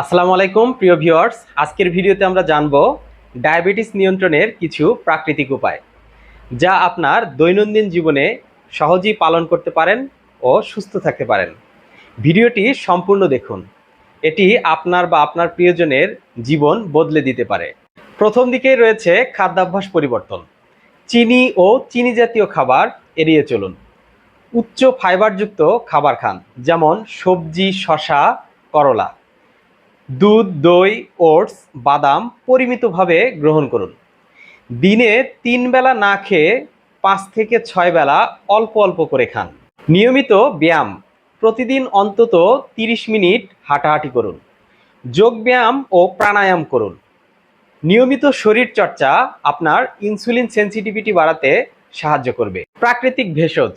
আসসালামু আলাইকুম, প্রিয় ভিউয়ার্স। আজকের ভিডিওতে আমরা জানব ডায়াবেটিস নিয়ন্ত্রণের কিছু প্রাকৃতিক উপায়, যা আপনার দৈনন্দিন জীবনে সহজেই পালন করতে পারেন ও সুস্থ থাকতে পারেন। ভিডিওটি সম্পূর্ণ দেখুন। এটি আপনার বা আপনার প্রিয়জনের জীবন বদলে দিতে পারে। প্রথম দিকেই রয়েছে খাদ্যাভ্যাস পরিবর্তন। চিনি ও চিনি জাতীয় খাবার এড়িয়ে চলুন। উচ্চ ফাইবারযুক্ত খাবার খান, যেমন সবজি শশা করলা। দুধ, দই, ওটস, বাদাম পরিমিতভাবে গ্রহণ করুন। দিনে তিন বেলা না খেয়ে পাঁচ থেকে ছয় বেলা অল্প অল্প করে খান। নিয়মিত ব্যায়াম প্রতিদিন অন্তত তিরিশ মিনিট হাঁটাহাঁটি করুন। যোগ ব্যায়াম ও প্রাণায়াম করুন। নিয়মিত শরীর চর্চা আপনার ইনসুলিন সেন্সিটিভিটি বাড়াতে সাহায্য করবে। প্রাকৃতিক ভেষজ,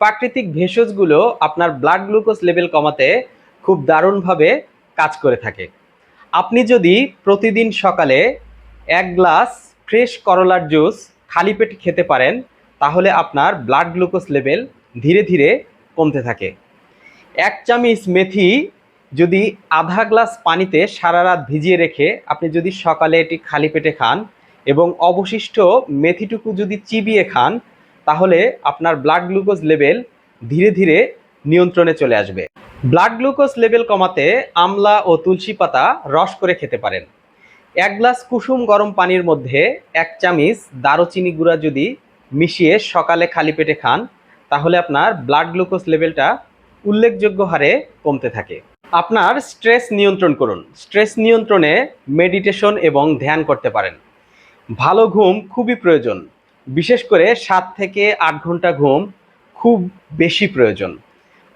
প্রাকৃতিক ভেষজগুলো আপনার ব্লাড গ্লুকোজ লেভেল কমাতে খুব দারুণভাবে কাজ করে থাকে। আপনি যদি প্রতিদিন সকালে এক গ্লাস ফ্রেশ করলার জুস খালি পেটে খেতে পারেন, তাহলে আপনার ব্লাড গ্লুকোজ লেভেল ধীরে ধীরে কমতে থাকে। এক চামচ মেথি যদি আধা গ্লাস পানিতে সারা রাত ভিজিয়ে রেখে আপনি যদি সকালে এটি খালি পেটে খান এবং অবশিষ্ট মেথিটুকু যদি চিবিয়ে খান, তাহলে আপনার ব্লাড গ্লুকোজ লেভেল ধীরে ধীরে নিয়ন্ত্রণে চলে আসবে। ব্লাড গ্লুকোজ লেভেল কমাতে আমলা ও তুলসী পাতা রস করে খেতে পারেন। এক গ্লাস কুসুম গরম পানির মধ্যে এক চামিচ দারুচিনি গুঁড়া যদি মিশিয়ে সকালে খালি পেটে খান, তাহলে আপনার ব্লাড গ্লুকোজ লেভেলটা উল্লেখযোগ্য হারে কমতে থাকে। আপনার স্ট্রেস নিয়ন্ত্রণ করুন। স্ট্রেস নিয়ন্ত্রণে মেডিটেশন এবং ধ্যান করতে পারেন। ভালো ঘুম খুবই প্রয়োজন। বিশেষ করে সাত থেকে আট ঘণ্টা ঘুম খুব বেশি প্রয়োজন।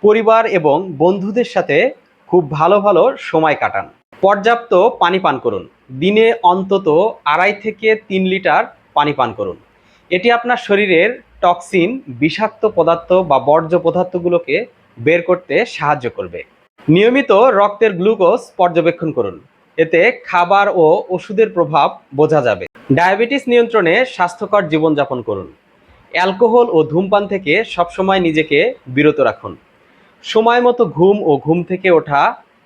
পরিবার এবং বন্ধুদের সাথে খুব ভালো ভালো সময় কাটান। পর্যাপ্ত পানি পান করুন। দিনে অন্তত আড়াই থেকে তিন লিটার পানি পান করুন। এটি আপনার শরীরের টক্সিন, বিষাক্ত পদার্থ বা বর্জ্য পদার্থগুলোকে বের করতে সাহায্য করবে। নিয়মিত রক্তের গ্লুকোজ পর্যবেক্ষণ করুন। এতে খাবার ও ওষুধের প্রভাব বোঝা যাবে। ডায়াবেটিস নিয়ন্ত্রণে স্বাস্থ্যকর জীবনযাপন করুন। অ্যালকোহল ও ধূমপান থেকে সবসময় নিজেকে বিরত রাখুন। সময় মতো ঘুম ও ঘুম থেকে ওঠা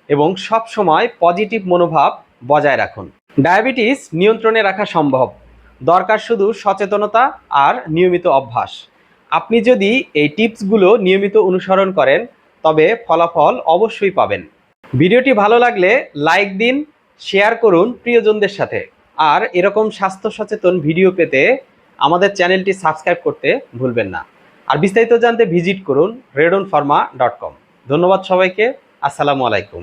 এবং সব সময় পজিটিভ মনোভাব বজায় রাখুন। ডায়াবেটিস নিয়ন্ত্রণে রাখা সম্ভব। দরকার শুধু সচেতনতা আর নিয়মিত অভ্যাস। আপনি যদি এই টিপসগুলো নিয়মিত অনুসরণ করেন, তবে ফলাফল অবশ্যই পাবেন। ভিডিওটি ভালো লাগলে লাইক দিন, শেয়ার করুন প্রিয়জনদের সাথে। আর এরকম স্বাস্থ্য সচেতন ভিডিও পেতে আমাদের চ্যানেলটি সাবস্ক্রাইব করতে ভুলবেন না। আর বিস্তারিত জানতে ভিজিট করুন রেডন ফার্মা ডট কম। ধন্যবাদ সবাইকে। আসসালামু আলাইকুম।